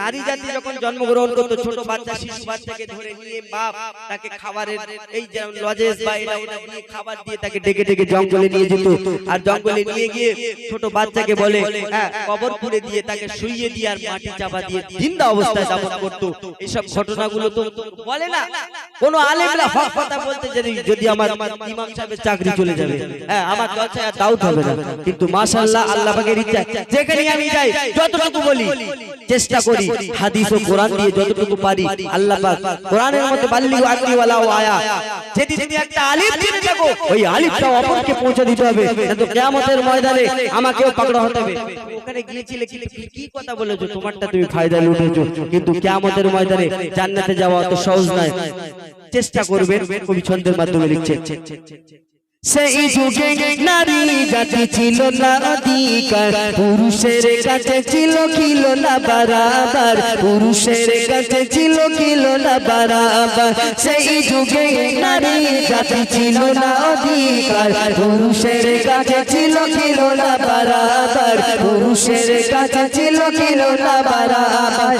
নারী জাতি যখন জন্মগ্রহণ করতো ছোট বাচ্চা শিশু বাচ্চাকে ধরে নিয়ে বাপ তাকে খাবারের এই যে লজেস বা এটা ওটা দিয়ে খাবার দিয়ে তাকে ডেকে ডেকে জঙ্গলে নিয়ে যেত। আর জঙ্গলে নিয়ে গিয়ে ছোট বাচ্চাকে বলে হ্যাঁ কবর করে দিয়ে তাকে শুইয়ে দিয়ে আর মাটি চাপা দিয়ে জিন্দা অবস্থায় দাপন করতো। এইসব ঘটনাগুলো তো বলে না। কোন আলেমরা হক কথা বলতে যদি যদি আমার ইমাম সাহেবের চাকরি চলে যাবে। হ্যাঁ আমার জলসায় আর দাউদ হবে না। কিন্তু মাশাআল্লাহ আল্লাহ পাকের ইচ্ছা যেখানে আমি যাই যতটুকু বলি চেষ্টা করি হাদিস ও কোরআন দিয়ে যতটুকু পারি আল্লাহ পাক কোরআনের মধ্যে বাল্লিগু আন্নি ওয়ালা ও আয়া। যদি তুমি একটা আলিফ জেনে থাকো ওই আলিফটা অপরকে পৌঁছে দিতে হবে। কিন্তু কিয়ামতের ময়দানে আমাকেও পাকড়া হতে হবে। ওখানে গিয়েছিলে কি কি- কি কথা বলেছ? তোমারটা তুমি ফায়দা লুটেছো। কিন্তু কিয়ামতের ময়দানে জান্নাতে যাওয়া অত সহজ নয়। চেষ্টা করবেন কবি ছন্দের মাধ্যমে লিখছে সেই যুগে নারী জাতি ছিল না অধিকার। পুরুষের কাছে ছিল কিল না বারাবার। পুরুষের কাছে ছিল কিল না বারাবার। সেই যুগে নারী জাতি ছিল না অধিকার। পুরুষের কাছে ছিল কিল না বারাবার। পুরুষের কাছে ছিল কিল না বারাবার।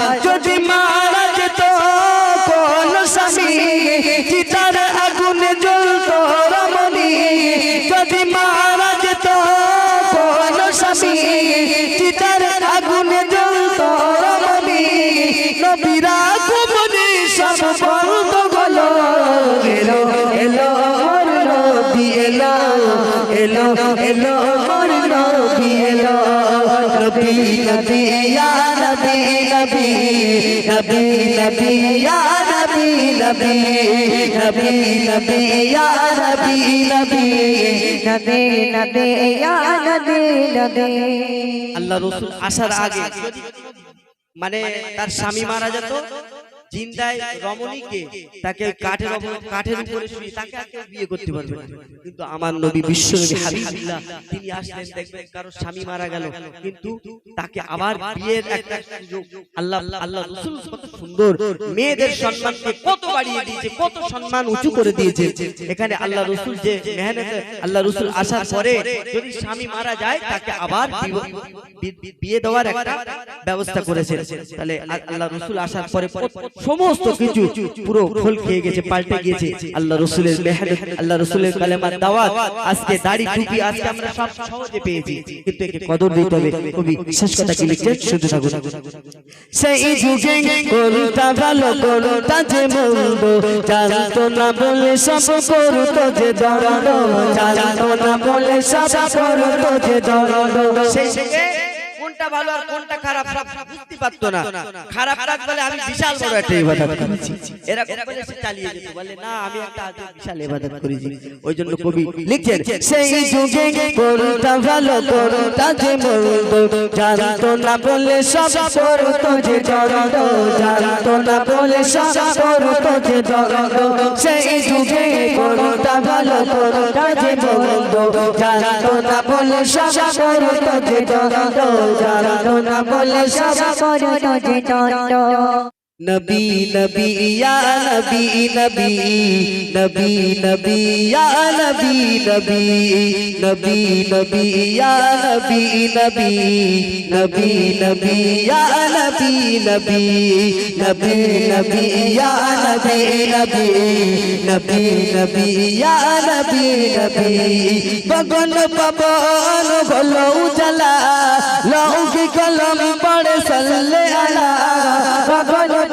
নবী নবী নবী, ইয়া নবী নবী নবী নবী, ইয়া নবী নবী নবী নবী, ইয়া নবী নবী। আল্লাহ রসুল আসার আগে মানে তার স্বামী মারা যেত জিন্দায় রমণীকে তাকে কাঠের কাঠের উপরে শুয়ে তাকে আর কেউ বিয়ে করতে পারবে কিন্তু আমার নবী বিশ্ব নবী হাবিবুল্লাহ তিনি আসলেন দেখবেন কারও স্বামী মারা গেল। কিন্তু তাকে আবার বিয়ের একটা সুযোগ আল্লাহ আল্লাহ রসুল কত সুন্দর মেয়েদের সম্মানকে কত বাড়িয়ে দিয়েছে কত সম্মান উঁচু করে দিয়েছে। এখানে আল্লাহ রসুল যে মেহনত আল্লাহ রসুল আসার পরে যদি স্বামী মারা যায় তাকে আবার বিয়ে দেওয়ার একটা ব্যবস্থা করেছেন। তাহলে আল্লাহ রসুল আসার পরে সমস্ত কিছু পুরো খোল খেয়ে গেছে পাল্টে গিয়েছে। আল্লাহ রসুলের মেহনত আল্লাহ রসুলের কালেমার দাওয়াত আজকে দাড়ি টুপি আজকে আমরা সব সহজে পেয়েছি। কিন্তু একে কদর দিতে হবে। কবি শেষ কথা কি লিখছেন শুনতে থাকুন সেই যুগে কোনটা ভালো কোনটা যে মন্দ। জানতো না বলে সব করতো যে দরদ। জানতো না বলে সব করতো যে দরদ। সেই থেকে কোনটা ভালো আর কোনটা খারাপ সব বুঝতে পারতো না। খারাপ কাজ বলে আমি বিশাল বড় একটা ইবাদত করেছি। এরকম বলে সে চালিয়ে যেত। বলে না আমি একটা বিশাল ইবাদত করেছি। ওই জন্য কবি লিখছেন সেই যুগে কোনটা ভালো কোনটা যে মন্দ জানতো না বলে সব করতো যে দরদ জানতো না বলে সব করতো যে দরদ সেই যুগে কোনটা ভালো কোনটা যে মন্দ জানতো না বলে সব করতো যে দরদ জানতো না বলে সব করতো যে নবী নবী ইয়া নবী নবী নবী নবী ইয়া নবী নবী নবী নবী ইয়া নবী নবী নবী নবী ইয়া নবী নবী নবী নবী ইয়া নবী নবী নবী নবী ইয়া নবী নবী গগন পবন হলো উজালা লৌকি কলম পড়ে সল্লে আলা গগন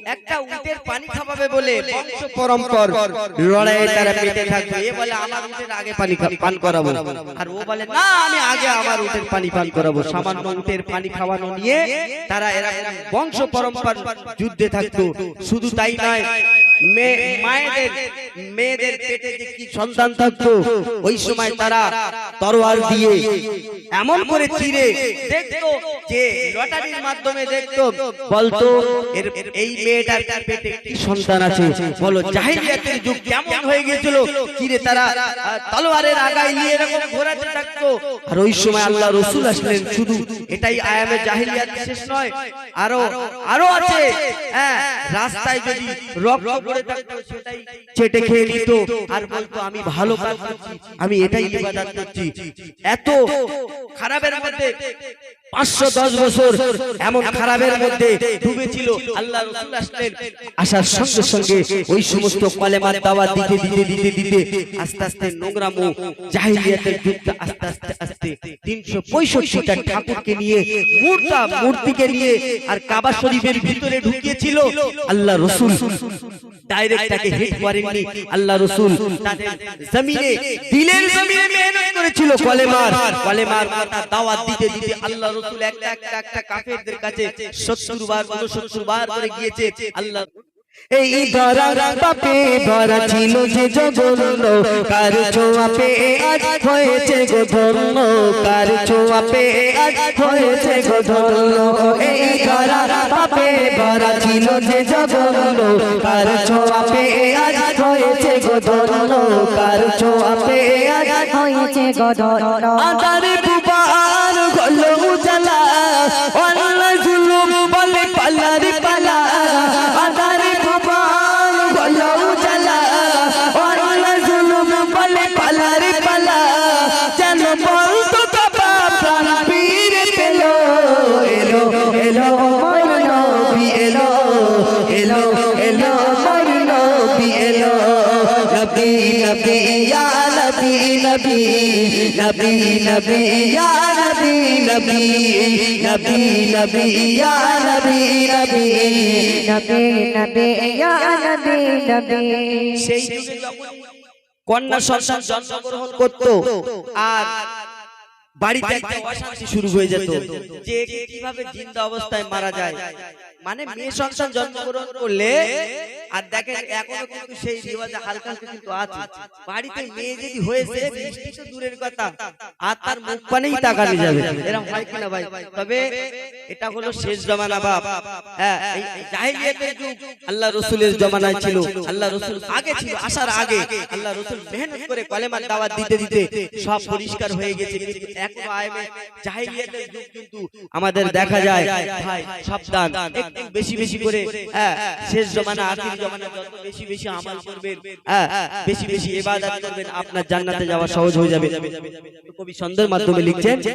একটা উটের পানি খাওয়াবে বলে বংশ পরম্পর। লড়াইয়ে তারা পেতে থাকবে। এ বলে আমার উটের আগে পানি পান করাবো। আর ও বলে না আমি আগে আমার উটের পানি পান করাবো। সামান্য উটের পানি খাওয়ানো নিয়ে তারা এরকম বংশ পরম্পর যুদ্ধে থাকতো। শুধু তাই নয় মায়েদের পেটে যে কি সন্তান থাকতো, ওই সময় তারা তরোয়াল দিয়ে এমন করে চিরে দেখতো যে লটারির মাধ্যমে দেখতো, বলতো, এর এই মেয়েটার পেটে কি সন্তান আছে? বলো, জাহিলিয়াতের যুগ কেমন হয়ে গিয়েছিল চিরে তারা তলোয়ারের আগায় নিয়ে এরকম ঘোরাতে থাকতো। আর ওই সময় আল্লাহ রসুল আসলেন, শুধু এটাই আয়ামে জাহিলিয়াত শেষ নয়, আরও আরও আছে। হ্যাঁ রাস্তায় যদি রক্ত পড়ে থাকতো সেটাই চেটে খেয়ে নিত। আর বলতো আমি ভালো কাজ করছি আমি এটাই ইবাদত করছি। এত খারাপের মধ্যে পাঁচশো দশ বছর এমন খারাপের মধ্যে ডুবেছিল আল্লাহ রসুল আসলেন। আসার সঙ্গে সঙ্গে ওই সমস্ত কলেমার দাওয়াত দিতে দিতে দিতে দিতে আস্তে আস্তে নোংরামো জাহিলিয়াতের যুগটা আস্তে আস্তে আস্তে তিনশো পঁয়ষট্টিটা ঠাকুরকে নিয়ে মূর্তা মূর্তিকে নিয়ে আর কাবা শরীফের ভিতরে ঢুকিয়েছিল আল্লাহ রসুল। ডাইরেক্ট তাকে হিট করেননি। আল্লাহ রসুল জমিনে দিলের জমিনে মেহনত করেছিল কলেমার। কলেমার দাওয়াত দিতে দিতে আল্লাহ রসুল একটা একটা একটা কাফেরদের কাছে সত্তর বার, উনসত্তর বার করে গিয়েছে। আল্লাহ এই ধরা পাপে ভরা ছিল যে জগন্ন কার ছোঁয়াপে আজ হয়েছে গো ধন্য? কার ছোঁয়াপে আজ হয়েছে গো ধন্য? এই ধরা পাপে ভরা ছিল যে জগন্ন কার ছোঁয়াপে আজ হয়েছে গো ধন্য? কার ছোঁয়াপে আজ হয়েছে গো গদর আদারে বুবার সেই কন্যা সন্তান জন্মগ্রহণ করত, আর বাড়িতে শুরু হয়ে যেত, যে কীভাবে জিন্দা অবস্থায় মারা যায়। মানে মেয়ে সন্তান জন্মগ্রহণ করলে আর দেখেন এখনও কিন্তু সেই রিওয়াজে হালকা হালকা কিন্তু আছে। বাড়িতে মেয়ে যদি হয়েছে বৃষ্টি তো দূরের কথা। আর তার মুখ পানেই তাকানো যাবে। এরকম হয় কিনা ভাই? তবে এটা হলো শেষ জমানা বাপ। হ্যাঁ জাহিলিয়াতের যুগ আল্লাহ রসুলের জমানায় ছিল। আল্লাহ রসুল আগে ছিল আসার আগে। আল্লাহ রসুল মেহনত করে কলেমার দাওয়াত দিতে দিতে সব পরিষ্কার হয়ে গেছে। কিন্তু এখনও জাহিলিয়াতের যুগ কিন্তু আমাদের দেখা যায় ভাই সাবধান একটু বেশি বেশি করে হ্যাঁ শেষ জমানা আখির জমানা যত বেশি বেশি আমল করবেন বেশি বেশি ইবাদত করবেন আপনার জান্নাতে যাওয়া সহজ হয়ে যাবে। কবি ছন্দের মাধ্যমে লিখছেন